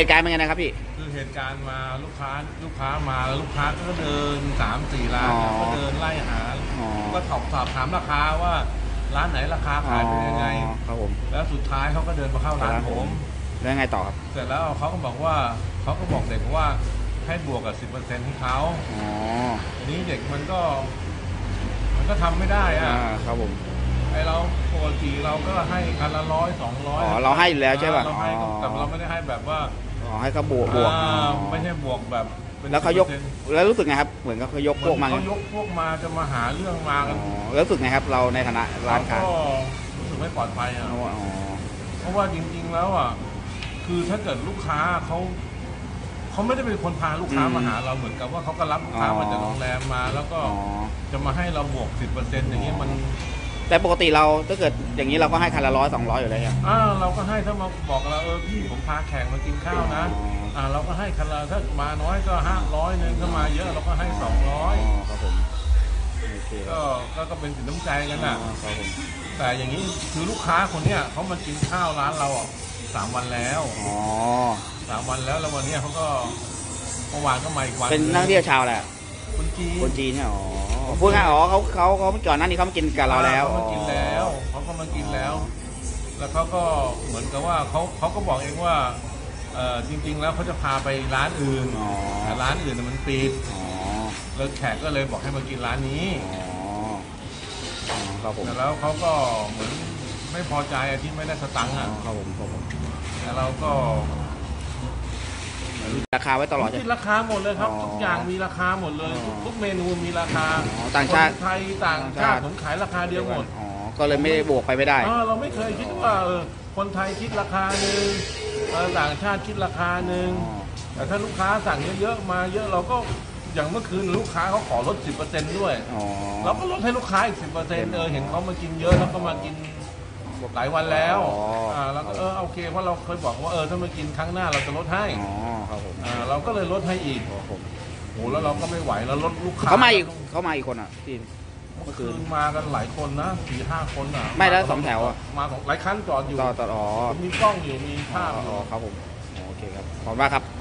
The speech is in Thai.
เหตุการณ์เป็นไงนะครับพี่ คือเหตุการณ์มาลูกค้าลูกค้ามาแล้วลูกค้าก็เดินสามสี่ร้านอ๋อก็เดินไล่หาอ๋อ ก็สอบสอบถามราคาว่าร้านไหนราคาขายเป็นยังไง อ๋อครับผม แล้วสุดท้ายเขาก็เดินมาเข้าร้านผมแล้วยังไงต่อครับ เสร็จแล้วเขาก็บอกว่าเขาก็บอกเด็กว่าให้บวกกับสิบเปอร์เซ็นต์ให้เขาอ๋อทีนี้เด็กมันก็ มันก็ทำไม่ได้อ่าอะครับผม ไอเราปกติเราก็ให้คันละร้อยสองร้อยอ๋อเราให้อยู่แล้วใช่ป่ะเราให้อ๋อ แต่เราไม่ได้ให้แบบว่า อ๋อให้เขาบวกบวกอ่าอ๋อไม่ใช่บวกแบบป็นแล้วเขายก10%แล้วรู้สึกไงครับเหมือนกับเขายกพวกมาเหไงอนเขายกพวกมาจะมาหาเรื่องมากันอ๋อแล้วรู้สึกไงครับเราในฐานะร้านค้าก็รู้สึกไม่ปลอดภัยอะอ๋ออ๋อเพราะว่าจริง ๆ แล้วอะ คือถ้าเกิดลูกค้าเขาเขาไม่ได้เป็นคนพาลูกค้ามาหาเราเหมือนกับว่าเขาก็รับลูกค้ามาจากโรงแรมมา แล้วก็อ๋อ จะมาให้เราบวกสิบเปอร์เซ็นต์อย่างเงี้ยมัน แต่ปกติเราถ้าเกิดอย่างนี้เราก็ให้คันละร้อยสองร้อยอยู่แล้วครับอ่าเราก็ให้ถ้ามาบอกเราเออพี่ผมพาแขกมากินข้าวนะอ๋ออ่ อ่าเราก็ให้คันละถ้ามาน้อยก็ห้าร้อยนึงถ้ามาเยอะเราก็ให้สองร้อยอ๋อครับผมโอเคครัก็บก็ก็เป็นสินน้ำใจกันอ๋ออะ ครับผมแต่อย่างนี้คือลูกค้าคนเนี้ยเขามากินข้าวร้านเราอะสามวันแล้วอ๋อสามวันแล้วแล้ววันเนี้ยเขาก็เมื่อวานก็มาอีกวันเป็นนักท่องเที่ยวชาวอะไรอะคนจีนคนจีนเนี่ยอ๋อ พูดง่ายๆอ๋อเขาเขาเขาก่อนหน้านี้เขามากินกับเราแล้วเขามากินแล้วเขาก็มากินแล้ว แล้วเขาก็เหมือนกับว่าเขาเขาก็บอกเองว่าเออจริง ๆ แล้วเขาจะพาไปร้านอื่นอ๋อแต่ร้านอื่นน่ะมันปิดอ๋อแล้วแขกก็เลยบอกให้มากินร้านนี้อ๋ออ๋อครับผมแต่แล้วเขาก็เหมือนไม่พอใจอะที่ไม่ได้สตังค์อ๋ออะครับผมครับผมแต่เราก็ ราคาไว้ตลอดคิใช่ดราคาหมดเลยครับอ๋อทุกอย่างมีราคาหมดเลยอ๋อทุกทุกเมนูมีราคาอ๋อต่างชาติคนไทยต่างต่างชาชาติติ ผมขายราคาเดียวหมดอ๋อ ก็เลยไม่ได้บวกไปไม่ได้ เออเราไม่เคยคิดว่าเออคนไทยคิดราคาหนึ่งเออต่างชาติคิดราคาหนึ่งอ๋อ แต่ถ้าลูกค้าสั่งเยอะๆมาเยอะเราก็อย่างเมื่อคืนลูกค้าเขาขอลด 10%ด้วย อ๋อ เราก็ลดให้ลูกค้าอีก 10%เออเห็นเขามากินเยอะแล้วก็มากิน หลายวันแล้วอ๋ออ่าเราก็เออโอเคเพราะเราเคยบอกว่าเออถ้ามากินครั้งหน้าเราจะลดให้อ๋อครับผมอ่าเราก็เลยลดให้อีกครับผมโหแล้วเราก็ไม่ไหวแล้วลดลูกค้าเขามาอีกเขามาอีกคนอะที่ เมื่อคืนมากันหลายคนนะสี่ห้าคนอะไม่แล้วสองแถวอะ มาของหลายคันจอดอยู่ต่อต่ออ๋อมีกล้องอยู่มีภาพออ๋ยู่ อครับผมอ๋อโอเคครับขอบคุณมากครับ